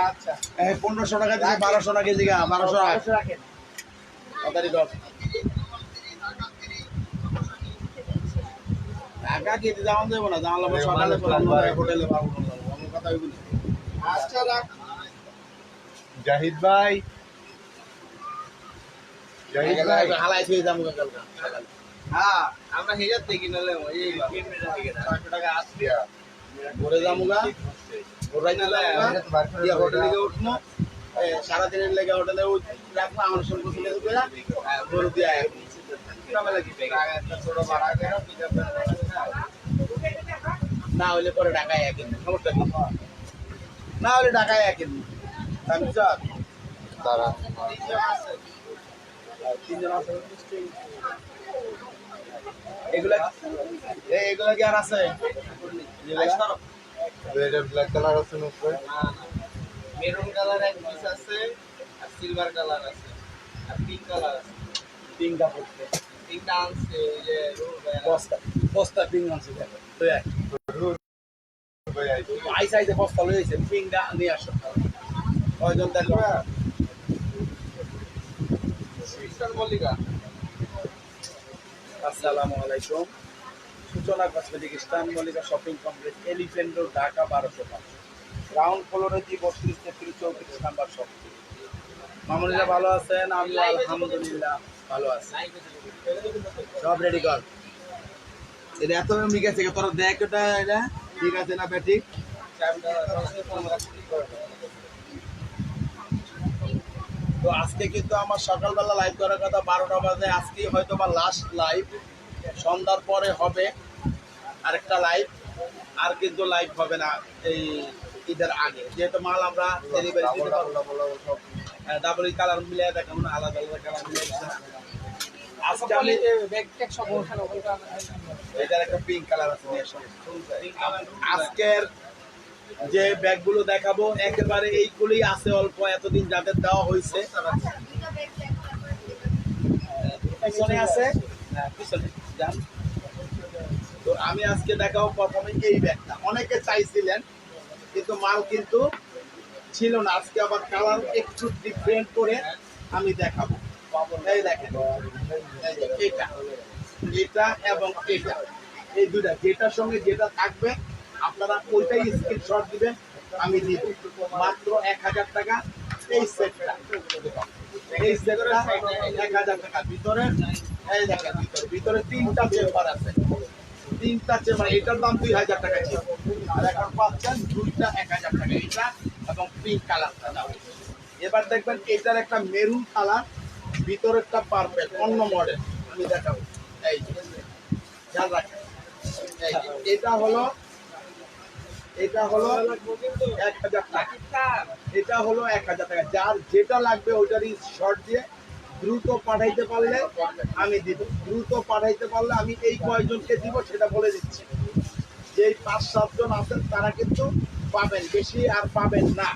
আচ্ছা। এই পনেরোশো টাকা থেকে বারোশো টাকা কেজি বারোশো টাকা টাকা না সকালে হোটেলে পাবো আমার কথা ওইগুলো আচ্ছা রাখ। জাহিদ ভাই। জাহিদ ভাই। হালাই ছুঁয়ে যাব কালকে হ্যাঁ আমরা হেজার থেকে নিলে এই টাকা। আসবে। ঘুরে যাব গা। ঘুরাই না হোটেলে গিয়ে উঠবো সারাদিনের লেগে হোটেলে রাখব আমার সঙ্গে যাব গা, গরু দিয়ে না হলে পরে ঢাকায় সমস্যা না হলে ঢাকায় একেন আমি চল তারা। তিনজন আছে। এগুলা এগুলা কি আর আছে? এটা ব্ল্যাক কালার আছে না উপরে? মেরুন কালার এক পিস আছে আর সিলভার কালার আছে আর পিঙ্ক কালার আছে। তিনটা পড়ছে। তিনটা আনছে ওই যে বস্তা বস্তা পিং আছে দেখো তো এক। ভাই আইছি আই সাইজে বস্তা লইছে পিংটা নিয়ে আসো। কয়জন দেখো মল্লিকা। আসসালামু আলাইকুম। Suchona cosmetic Mallika shopping complex elephant road Dhaka বারোশো পাঁচ। গ্রাউন্ড ফ্লোরে জি বত্রিশ, তেত্রিশ, চৌত্রিশ নাম্বার শপ। মামুনিরা ভালো আছেন? আমি আলহামদুলিল্লাহ ভালো আছি। সব রেডি কর এটা এত ঠিক আছে তোরা দেখ ওটা এটা। ঠিক আছে না ব্যাটিক তো আজকে কিন্তু আমার সকালবেলা লাইভ করার কথা বারোটা বাজে, আজকেই হয়তো বা লাস্ট লাইভ সন্ধ্যার পরে হবে আরেকটা লাইভ আর কিন্তু লাইভ হবে না এই ঈদের আগে। যেহেতু মাল আমরা ডেলিভারি দিতে পারব ডাবল কালার মিলিয়ে দেখাবো না আলাদা আলাদা কালার মিলিয়ে দিতে না। আজকে আমি এটার একটা পিঙ্ক কালার আছে আজকের যে ব্যাগগুলো দেখাবো একেবারে এইগুলোই আছে অল্প এতদিন যাদের দেওয়া হয়েছে। পিছনে আছে। হ্যাঁ, পিছনে। যান তো আমি আজকে দেখাবো প্রথমে এই ব্যাগটা। অনেকে চাইছিলেন, কিন্তু মাল কিন্তু ছিল না। আজকে আবার কালার একটু ডিফারেন্ট করে আমি দেখাবো। এই দেখেন এটা এটা এবং এটা। এই দুটা যেটার সঙ্গে যেটা থাকবে, আপনারা ওইটাই স্ক্রিনশট দিবেন, আমি দিব। মাত্র এক হাজার টাকা এই সেটটা এক হাজার টাকা ভিতরে ভিতরে ভিতরে তিনটা আছে। তিনটা এটার দাম দুই হাজার আর এখন দুইটা এক হাজার এটা এবং পিঙ্ক কালারটা দাম এবার দেখবেন এটার একটা মেরুন কালার ভিতরেরটা পারফেক্ট অন্য মডেল আমি দেখাবো। এটা হলো এটা হলো এক হাজার টাকা। এটা হলো এক হাজার টাকা। যার যেটা লাগবে ওইটারই শর্ট দিয়ে দ্রুত পাঠাইতে পারলে আমি দিব। দ্রুত পাঠাইতে পারলে আমি এই কয়জনকে দিব সেটা বলে দিচ্ছি। যেই পাঁচ সাতজন আছেন তারা কিন্তু পাবেন। বেশি আর পাবেন না।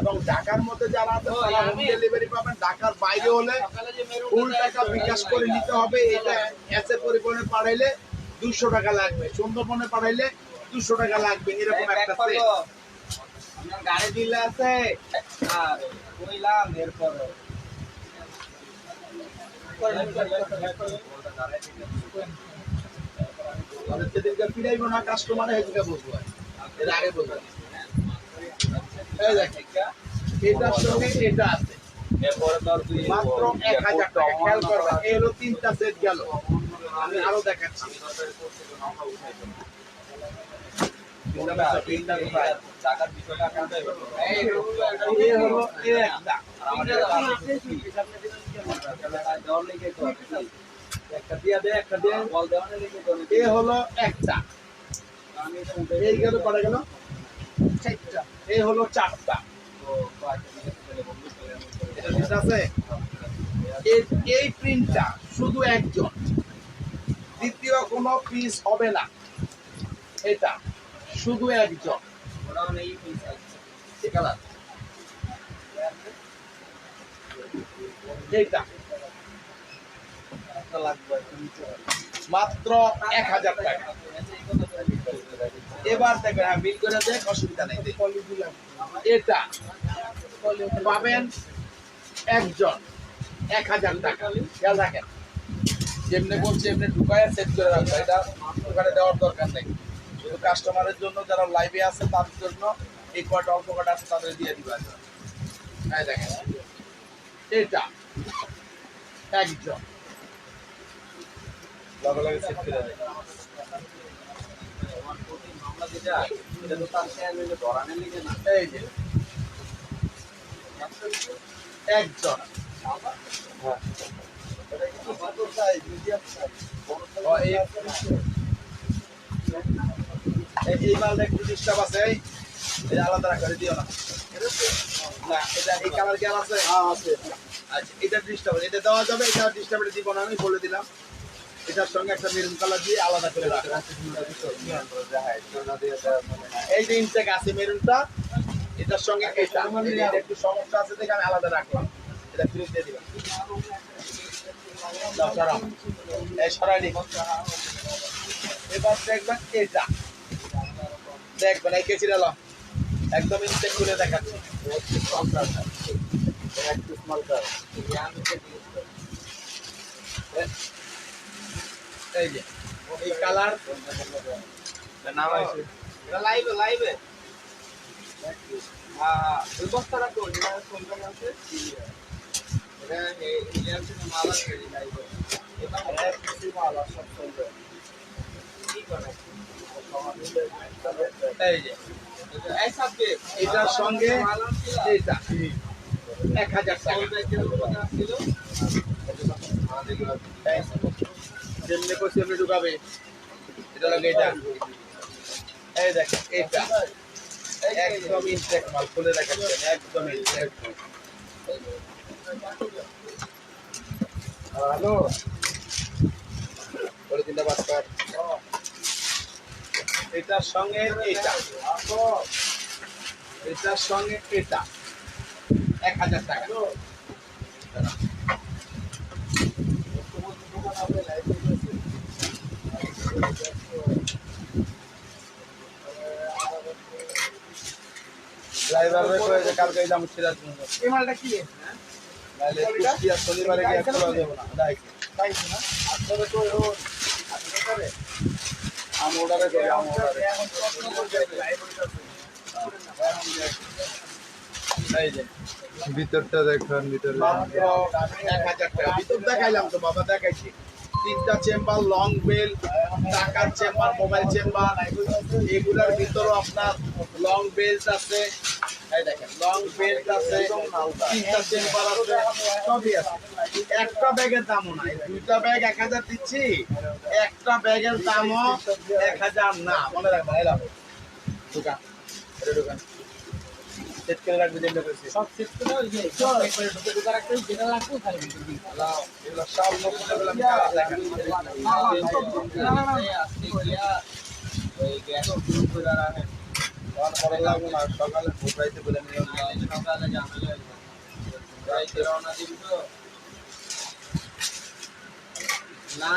এবং ঢাকার মধ্যে যারা আছেন তারা হোম ডেলিভারি পাবেন। ঢাকার বাইরে হলে ফুল টাকা বিকাশ করে নিতে হবে। এটা এসে পরিবহনে পাঠাইলে দুশো টাকা লাগবে। সুন্দরবনে পাঠাইলে দুশো টাকা লাগবে এরকম একটা। গাড়ি দিলে আছে। আর কইলাম এরপর। সেদিনকে ফিরাইবো না কাস্টমার সেদিনকে বসবো এর আগে বলব। এই দেখেন এটার সঙ্গে এটা আছে। এরপরে তোর তুই মাত্র এক হাজার টাকা। খেয়াল করবেন এই হলো তিনটা সেট গেল। আমি আরও দেখাচ্ছি? টাকার বিষয়টা এই এ হলো এ একটা একটা দিয়া দে একটা দিয়ে বল দেওয়ানে এ হলো একটা। এই গেল পড়ে গেল। চারটা। এ হলো চারটা। আছে? এই প্রিন্টটা শুধু একজন। দ্বিতীয় কোনো পিস হবে না। এটা। শুধু একজন ওরাও নেই পিস আছে এ কালার এইটা। লাগবে মাত্র এক হাজার টাকা। এবার দেখবেন হ্যাঁ বিল করে দেখ, অসুবিধা নেই এটা পাবেন একজন। এক হাজার টাকা। খেয়াল রাখেন। যেমনি বলছে, এমনি ঢুকায় সেট করে রাখবে। এটা ওখানে দেওয়ার দরকার নেই। কাস্টমারের জন্য যারা লাইভে আছে তাদের জন্য এই কয়টা অল্প কটা আছে তাদের দিয়ে দিবা হ্যাঁ দেখেন এটা একজন। লগে লগে সেট করে দেয় এই একজন। হ্যাঁ। এই- মালটা একটু ডিস্টার্ব আছে এই আলাদা করে দিও না। না এটা এই কালার কি আর আছে? আচ্ছা এটা ডিস্টার্ব এটা দেওয়া যাবে এটা ডিস্টার্ব দিব না আমি বলে দিলাম। এটার সঙ্গে একটা মেরুন কালার দিয়ে আলাদা করে রাখা। এই যে ইনটেক আছে মেরুনটা এটার সঙ্গে এটা এটা একটু সমস্যা আছে দেখে আমি আলাদা রাখলাম। এটা ফিরে দিয়ে দিলাম। দাও, সরাও। এই সরাই নি। এবার দেখবেন এটা। দেখবেন এই কেচিটা লো। একদম ইনটেক করে দেখাচ্ছি। এই যে এই কালার লাইভে লাইভে। হ্যাঁ ওই বস্তাটা তো যেটা কোনটা আছে। এটা এই ইন্ডিয়ান থেকে মাল আছে লাইভে। এটা কি করে এই যে এই সাবজেক্ট এক হাজার যেমনি করছি ঢুকাবে। এটা লাগে এটা এই দেখেন এটা একদম ইনটেক মাল, খুলে দেখাচ্ছেন একদম হ্যালো। বলে তিনটা কর এটার সঙ্গে এটা। এটার সঙ্গে এটা। এক হাজার টাকা। ড্রাইভার রে কয়ে যে কালকে যাম সিরাজগঞ্জ এই মালটা কি নাহলে কুষ্টিয়া শনিবারে গিয়ে খোলা যাবে না? তাই না। আপনারা তো ভিতরটা দেখেন ভিতরে। ভিতর দেখাইলাম তো বাবা দেখাইছি। তিনটা চেম্বার লং বেল টাকার চেম্বার মোবাইল চেম্বার এগুলার ভিতরও আপনার লং বেল্ট আছে। লং বেল্ট আছে তিনটা চেম্বার আছে সবই আছে একটা ব্যাগের দামও নাই দুইটা ব্যাগ এক হাজার দিচ্ছি একটা ব্যাগের দামও এক হাজার না মনে রাখবেন এলাম দোকান দোকান রাখবে সব সেট করে ওই যে সব একবারে ঢুকে ঢুকে রাখতে যেটা লাগবে খালি ভিতর দিই এগুলো সব নতুন এগুলো আমি কাজ দেখেন তখন পরে লাগবো। না সকালে বলে না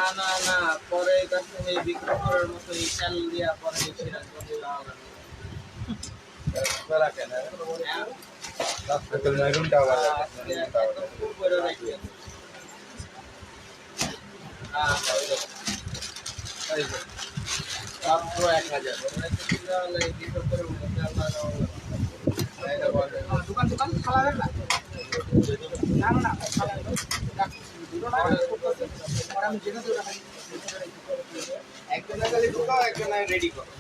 না পরে কাছে এই বিক্রমের মতো এই চাল দিয়া পরে সিরাজগঞ্জে যাওয়া লাগবে। রাখেন হ্যাঁ? রাস্তা মাত্র এক হাজার। দোকান খালা ঢুকাও একজনে রেডি করো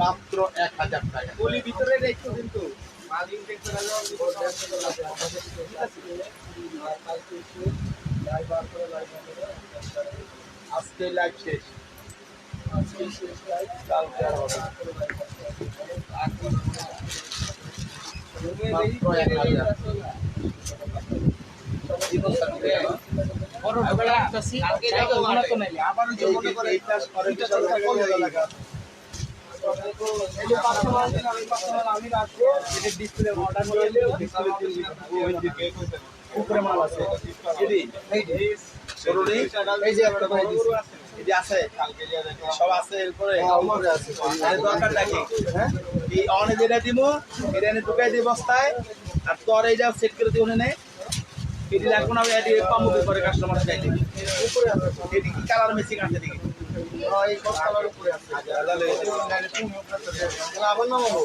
মাত্র এক হাজার টাকা। গলি ভিতরে রেখো কিন্তু মালিক দেখতে যাও আজকে লাইভ শেষ। কালকে আর হবে পাঁচশো মাল দিলাম, এই পাঁচশো মাল আমি রাখব ডিসপ্লে অর্ডার করে উপরে মাল আছে এই যে এই যে একটা করে দিছি। এটি আছে সব আছে এরপরে আছে আরে দরকার নাকি হ্যাঁ? এই অনে যেটা দিব এটা এনে ঢুকাই দিই বস্তায় আর তোর এইটা সেট করে দিও নে এটি রাখব না এটি পাম্পে করে কাস্টমার চাই দিবি এটি কি কালার মেসিং আছে দেখি। হ্যাঁ, এই কষ্টালার উপরে আছে। আবার নামাবো?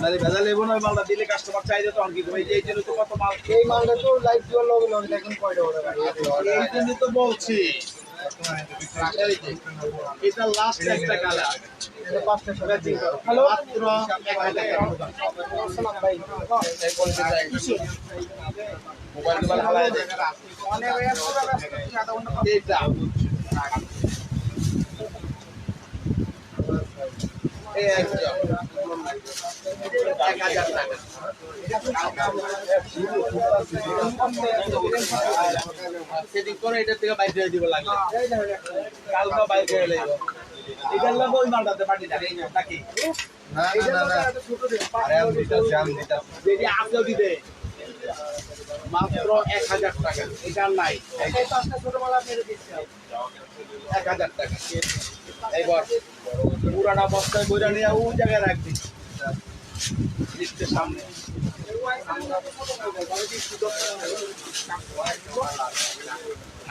নালে ভেজা লেবো না মালটা দিলে কাস্টমার চাই দিত তখন কি করব? এই এই জন্য তো কত মাল এই মালটা তো লাইট দেওয়ার লগে লগে দেখেন কয়টা ওটা এই জন্য তো বলছি। এটা লাস্ট একটা এটা দিন হ্যালো চাই মোবাইল টোবাইল হালায় দে অনেক পুরো রাস্তা আধা ঘণ্টা এইটা এই একদম এক হাজার টাকা সেটিং করে এটা থেকে বাইর করে দিব লাগবে কালকে বাইর করে লাগবে এটার লাগে ওই মালটাতে পাঠিয়ে নাকি না না না না ছোট দিন আরে আমি দিতাছি আমি দিতাছি যেটি আপনিও দিবে মাত্র এক হাজার টাকা। এটা নাই। এক হাজার টাকা। এইবার পুরাটা বস্তায় বইরা নিয়ে ও জায়গায় রাখবি। সামনে।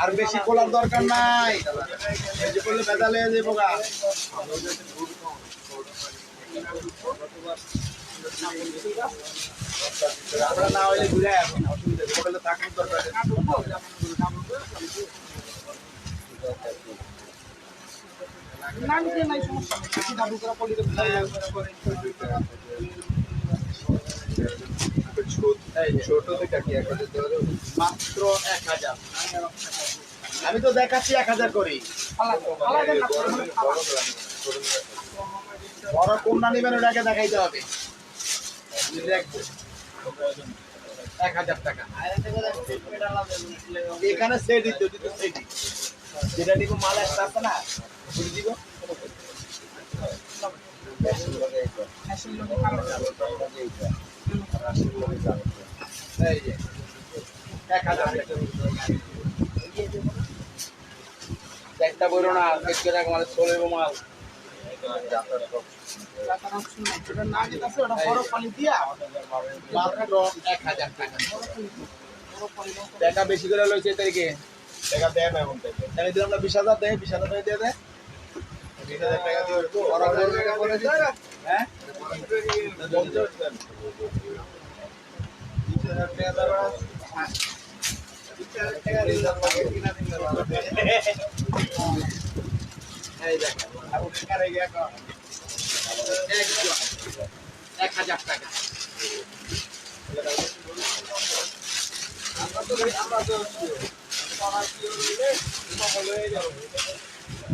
আর বেশি খোলার দরকার নাই। বেশি করলে বেদালে না হইলে ঘুরে আসেন অসুবিধা। থাকার দরকার মাত্র এক হাজার আমি তো দেখাচ্ছি এক হাজার করি বড় কোনটা নেবেন ওটাকে দেখাইতে হবে এক হাজার টাকা এখানে সেট দিতে সেট যেটা নিব মাল একটা আছে না? একটা বইরো না দেখতে দেখ মানে চলে মাল টাকা। বেশি করে লইছে তারিখে টাকা দেয় না এখন থেকে। আমি দিলাম না বিশ হাজার দেয় বিশ হাজার টাকা দিয়ে দেয় বিশ হাজার টাকা ওরকম ওরা বলবে করে দিচ্ছে। হ্যাঁ এই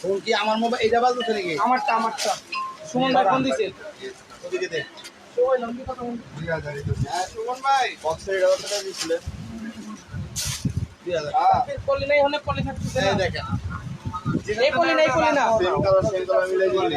ফোন কি আমার মোবাইল এইটা বাজছে নাকি আমারটা আমারটা। সুমন ভাই ফোন দিছে। ওদিকে দে। হ্যাঁ সুমন ভাই। বক্সের এটা কত দিছিলেন দুই হাজার। ফের পলি নাই হলে পলি থাকতেছে এই না। এই না। সেম কালার সেম কালার মিলাই দিলি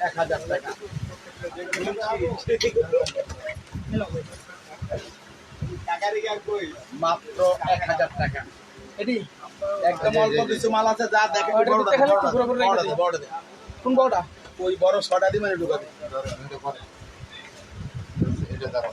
এক হাজার আছে যা দেখে বড়টা বড়টা বড়টা। বড়টা। কোন বউটা ওই বড় ছটা দিয়ে মানে ঢুকা দে এটা দাঁড়াও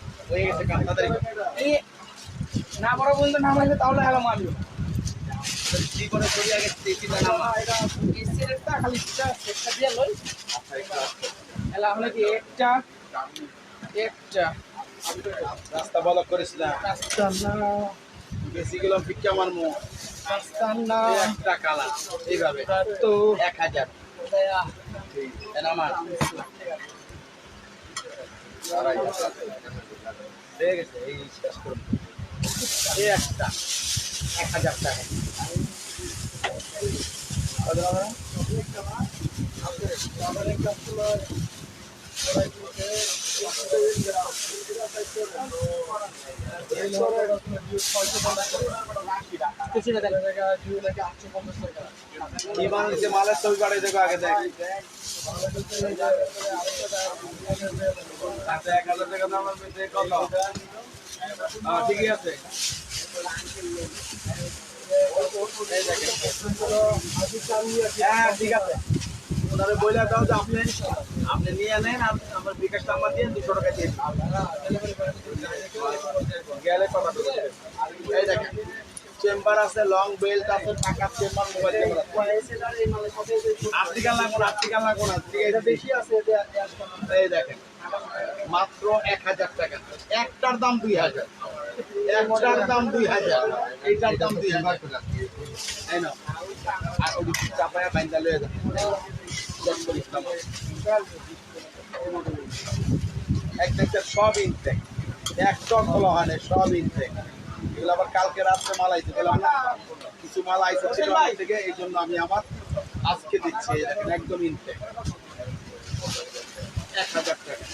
হয়ে গেছে কাম তাড়াতাড়ি। না বড় বন্ধু নাম আসলে তাহলে হেলাম আমি। কি করে আগে তিনটা নামা খালি সেটটা সেটটা দিয়ে লই। এলা হলে কি একটা একটা। রাস্তা বলক করেছিলাম। রাস্তা না। বেশি গেলাম ভিক্ষা মারমো। রাস্তা না। একটা কালা এইভাবে। তো এক হাজার। হয়ে গেছে এই শেষ করুন এই একটা এক হাজার টাকা কত টাকা? কিছু না দেন কি বানিয়েছে মালের ছবি পাঠিয়ে দেবো আগে দেখ ঠিকই আছে হ্যাঁ, ঠিক আছে। ওনারে বইলা দাও যে আপনি নিয়ে নেন আর আমার বিকাশ নাম্বার দিয়ে দুশো টাকা দিয়ে। গেলে কথা। এই দেখেন চেম্বার আছে লং বেল্ট আছে টাকার চেম্বার মোবাইল চেম্বার আছে। আর্টিকেল লাগবো না আর্টিকেল লাগবো না ঠিক আছে। বেশি আছে এই দেখেন মাত্র এক হাজার টাকা। একটার দাম দুই হাজার। একটার দাম দুই হাজার। এইটার দাম দুই হাজার। এই নাও। আর ওই চাপায়া বাইন্দা লয়ে দশ এক দেখতে সব ইনটেক একটা খোলা হয় না সব ইনটেক এগুলো আবার কালকে রাত্রে মাল আইতে গেলাম না কিছু মাল ছিল থেকে এই জন্য আমি আমার আজকে দিচ্ছি একদম ইনটেক এক হাজার টাকা।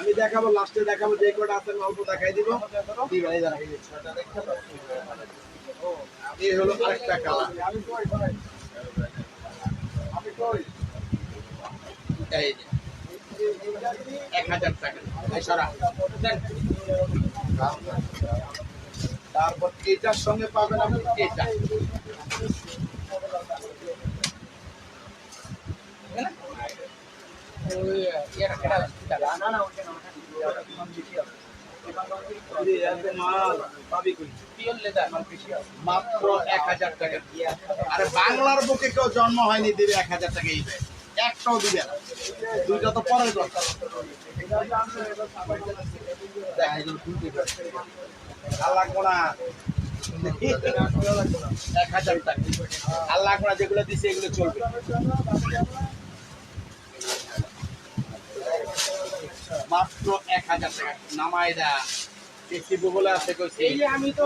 আমি দেখাবো লাস্টে দেখাবো যে কটা আছে অল্প দেখাই দিব। এই দেখেন, এই হলো আরেকটা কালার এই যে এক হাজার টাকা। সরা। তারপর এটার সঙ্গে পাবেন আপনি এটা। মাত্র এক হাজার টাকা। আরে বাংলার বুকে কেউ জন্ম হয়নি, দিবে এক হাজার টাকা এই দেয়। একটাও দিবে না। দুইটা তো পরের না। এক হাজার টাকা। যেগুলো দিছে এগুলো চলবে। মাত্র এক হাজার টাকা। নামাই দা। আছে আমি তো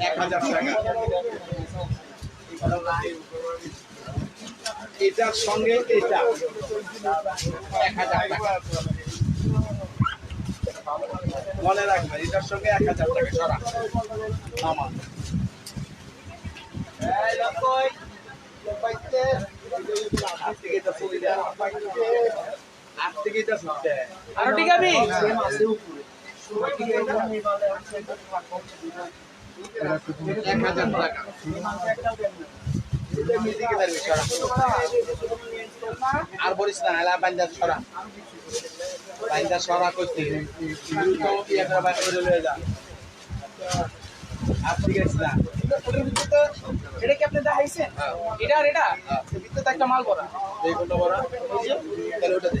এক হাজার টাকা। এটার সঙ্গে এটা। এক হাজার টাকা। মনে রাখবেন এটার সঙ্গে এক হাজার টাকা। সরা। আমার আট থেকে এটা আরও ঠিক আছে আর বলিস না এলা সরা সরা করতে করে করে আর ঠিক আছে না এটা কি আপনি দেখাইছেন? এটা আর এটা? ভিতরে একটা মাল করা এই কোনটা যে তাহলে ওটা দে।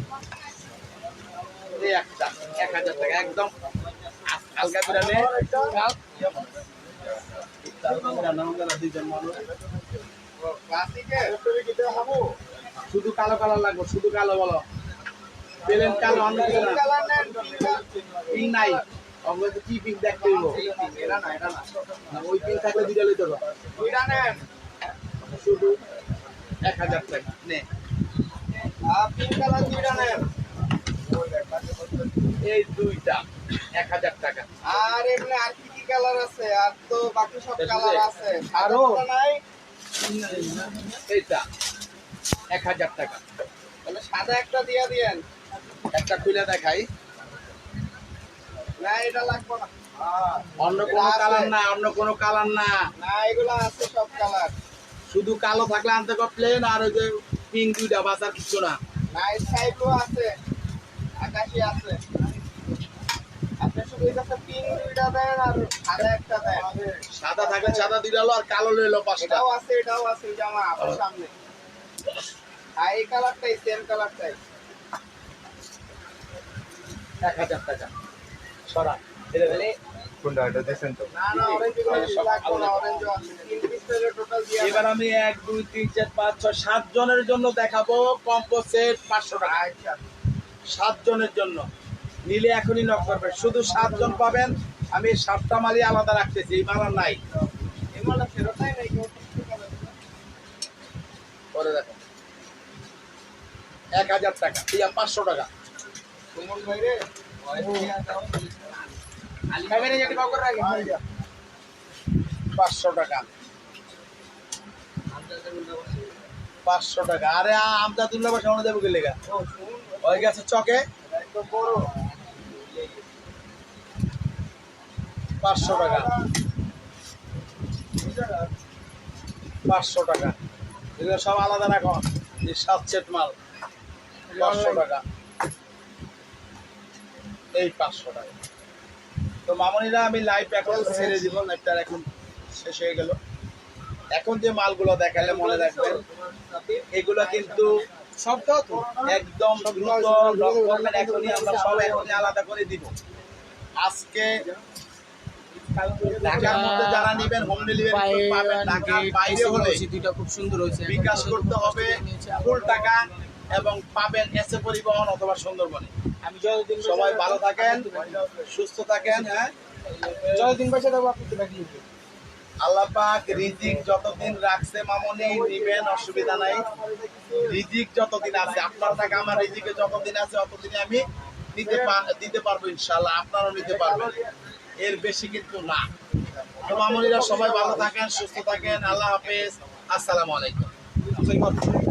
শুধু কালো কালার লাগবে, শুধু কালো বলো। পেলেন কালো, অন্য পিং নাই। অঙ্গ কি পিং দেখতে এটা না এটা না। ওই পিং থাকলে দুইটা লইতে শুধু এক হাজার টাকা, নে। পিঙ্ক কালার দুইটা নেন। এই দুইটা এক হাজার টাকা। আর এমনি আর কি কি কালার আছে? আর তো বাকি সব কালার আছে। আরও? নাই। এইটা এক হাজার টাকা। তাহলে সাদা একটা দিয়া দিয়েন। একটা খুলে দেখাই। না এটা লাগবে না। অন্য কোনো কালার না অন্য কোনো কালার না। না এগুলো আছে সব কালার শুধু কালো থাকলে আনতে প্লেন আর ওই যে পিঙ্ক দুইটা বাজার কিছু না। না স্কাইব্লু আছে। আকাশি আছে। আপনি শুধু এই কাছে পিঙ্ক দুইটা দেন আর সাদা একটা দেন। সাদা থাকলে সাদা দুইটা হলো আর কালো লইলো পাঁচটা। এটাও আছে এটাও আছে এই জামা আপনার সামনে। আর এই কালারটাই সেম কালারটাই। এক হাজার টাকা। সরা তাহলে কোনটা এটা দেখছেন তো। না না অরেঞ্জ লাগবে না অরেঞ্জ আছে। তিন পিস টোটাল দিয়ে এবার আমি এক দুই তিন চার পাঁচ ছয় সাত জনের জন্য দেখাবো কম্পো সেট পাঁচশো টাকা। আচ্ছা। সাত জনের জন্য। নিলে এখনই নক করবে। শুধু সাতজন পাবেন। আমি সাতটা মালই আলাদা রাখতেছি এই মালার নাই। দেখো। এক হাজার টাকা। ইয়া পাঁচশো টাকা। পাঁচশো টাকা। পাঁচশো টাকা। আরে আমদাদুল্লাহ বাসা মনে দেবো গেলে হয়ে গেছে চকে। পাঁচশো টাকা। পাঁচশো টাকা। এগুলো সব আলাদা রাখো। এই সাত সেট মাল। পাঁচশো টাকা। এই পাঁচশো টাকা। তো মামনিরা, আমি লাইভ এখন ছেড়ে দিব লাইভটার এখন শেষ হয়ে গেল। এখন যে মালগুলো দেখালে মনে রাখবেন, এগুলো কিন্তু একদম দ্রুত লক করবেন এখনই আমরা সব এখনই আলাদা করে দিব। আজকে ঢাকার মধ্যে যারা নেবেন হোম ডেলিভারি পাবেন ঢাকার বাইরে হলে খুব সুন্দর হয়েছে। বিকাশ করতে হবে ফুল টাকা এবং পাবেন এসে পরিবহন অথবা সুন্দরবনে। আমি যতদিন সবাই ভালো থাকেন সুস্থ থাকেন হ্যাঁ? যতদিন পয়সা দেবো আপনি আল্লাহ রিজিক যতদিন রাখছে মামনি, নিবেন, অসুবিধা নাই। রিজিক যতদিন আছে, আপনার টাকা আমার রিজিকে যতদিন আছে ততদিন আমি নিতে দিতে পারব ইনশাল্লাহ আপনারাও নিতে পারবেন। এর বেশি কিন্তু না। তো মামনিরা সবাই ভালো থাকেন, সুস্থ থাকেন। আল্লাহ হাফেজ। আসসালামু আলাইকুম।